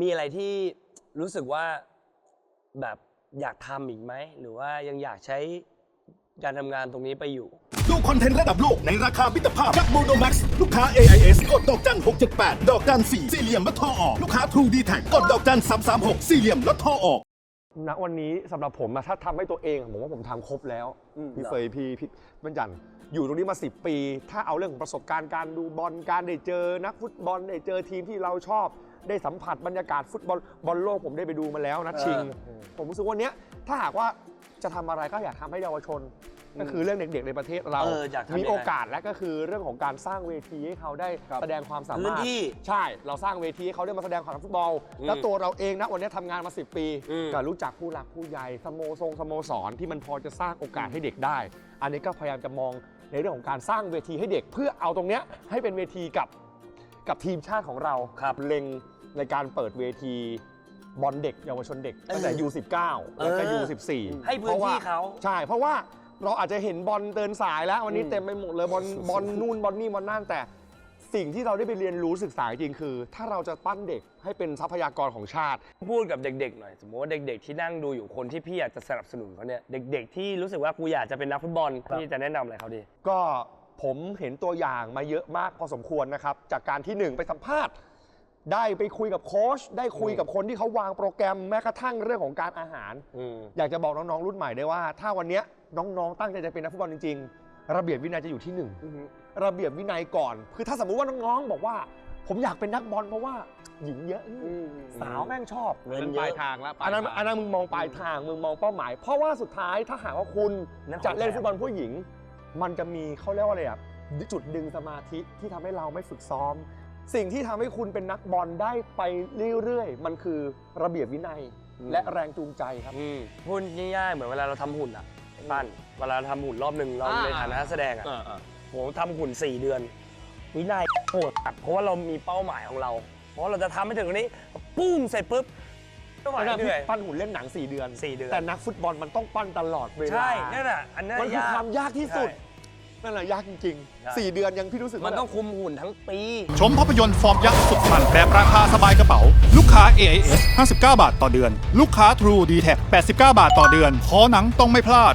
มีอะไรที่รู้สึกว่าแบบอยากทำอีกไหม หรือว่ายังอยากใช้การทำงานตรงนี้ไปอยู่ ดูคอนเทนต์ระดับโลกในราคามิตรภาพกับโมโนแม็กซ์ลูกค้า AIS กดดอกจัน 678 ดอกจัน4สี่เหลี่ยมลดทอออก ลูกค้า True d t แทกดดอกจัน 336 สี่เหลี่ยมลดทอออก ณวันนี้สำหรับผมอะถ้าทำให้ตัวเองอะผมว่าผมทำครบแล้วพี่เฟยพี่พี่บัญญันอยู่ตรงนี้มา 10 ปี ถ้าเอาเรื่องของประสบการณ์การดูบอลการได้เจอนักฟุตบอลได้เจอทีมที่เราชอบ ได้สัมผัสบรรยากาศฟุตบอลบอลโลกผมได้ไปดูมาแล้วนัดชิง ผมรู้สึกว่าเนี้ยถ้าหากว่าจะทำอะไรก็อยากทำให้เยาวชน ก็คือเรื่องเด็กๆในประเทศเรา เอออยากทำมียังไงโอกาสและก็คือเรื่องของการสร้างเวทีให้เขาได้แสดงความสาพื้มารถนที่ใช่ เราสร้างเวทีให้เขาได้มาแสดงความรักฟุตบอล อืมแล้วตัวเราเองนะวันนี้ทำงานมา 10 ปีอืม ก็รู้จักผู้หลักผู้ใหญ่สโมทรงสโมสรที่มันพอจะสร้างโอกาสให้เด็กได้ อันนี้ก็พยายามจะมองในเรื่องของการสร้างเวทีให้เด็ก เพื่อเอาตรงเนี้ยให้เป็นเวทีกับกับทีมชาติของเราครับเล็งในการเปิดเวทีบอลเด็กเยาวชนเด็กตั้งแต่ U19 แล้วก็ เออ U14 ให้พื้นที่เขา ใช่ เพราะว่า เราอาจจะเห็นบอลเดินสายแล้ววันนี้อืมเต็มไปหมดเลยบอลบอลนู่นบอลนี่บอลนั่นแต่สิ่งที่เราได้ไปเรียนรู้ศึกษาจริงคือ ถ้าเราจะปั้นเด็กให้เป็นทรัพยากรของชาติ พูดกับเด็กๆหน่อย สมมติว่าเด็กๆที่นั่งดูอยู่คนที่พี่อยากจะสนับสนุนเขาเนี่ยเด็ก ๆ ที่รู้สึกว่ากูอยากจะเป็นนักฟุตบอลพี่จะแนะนำอะไรเขาดี ก็ผมเห็นตัวอย่างมาเยอะมากพอสมควรนะครับ จากการที่หนึ่งไปสัมภาษณ์ ได้ไปคุยกับโค้ชได้คุยกับคนที่เขาวางโปรแกรมแม้กระทั่งเรื่องของการอาหาร อืม อยากจะบอกน้อง ๆ รุ่นใหม่ได้ว่า ถ้าวันเนี้ยน้องๆ ตั้งใจจะเป็นนักฟุตบอลจริง ๆ ระเบียบวินัยจะอยู่ที่หนึ่ง ระเบียบวินัยก่อน คือถ้าสมมุติว่าน้องๆ บอกว่า ผมอยากเป็นนักบอลเพราะว่าหญิงเยอะนี่สาวแม่งชอบ เงินมันเยปลายอะ ทางแล้วปลาอันยนั้นทาง อันนั้นมึงมองปลายทางมึงมองเป้าหมาย เพราะว่าสุดท้ายถ้าหากว่าคุณนั่นของจะเล่นแถม ฟุตบอลผู้หญิง มันจะมีเขาเรียกว่าอะไรอะจุดดึงสมาธิที่ทำให้เราไม่ฝึกซ้อม สิ่งที่ทำให้คุณเป็นนักบอลได้ไปเรื่อยๆ มันคือระเบียบวินัยและแรงจูงใจครับ อืมพูดง่ายๆ เหมือนเวลาเราทำหุ่นอะไอ้ปั้นเวลาเราทำหุ่นรอบหนึ่งเราอ่า ในฐานะนักแสดงอะเออเออผมทำหุ่น 4 เดือน วินัยโหดตัดเพราะว่าเรามีเป้าหมายของเรา เพราะว่าเราจะทำให้ถึงตรงนี้ปุ้งเสร็จปุ๊บไม่ไหวเพราะฉะนั้นเหนื่อย ปั้นหุ่นเล่นหนัง 4 เดือน สี่เดือน แต่นักฟุตบอลมันต้องปั้นตลอดเวลา ใช่นั่นแหละอันนั้นมันคือยากความยากที่สุด ใช่ นั่นแหละยากจริงใช่ๆ4 เดือนยังพี่รู้สึกมันว่าต้องคุมหุ่นทั้งปี ชมภาพยนตร์ฟอร์มยักษ์สุดมันแบบราคาสบายกระเป๋า ลูกค้า AIS 59 บาทต่อเดือน ลูกค้า True d t แท89 บาทต่อเดือน ขอหนังต้องไม่พลาด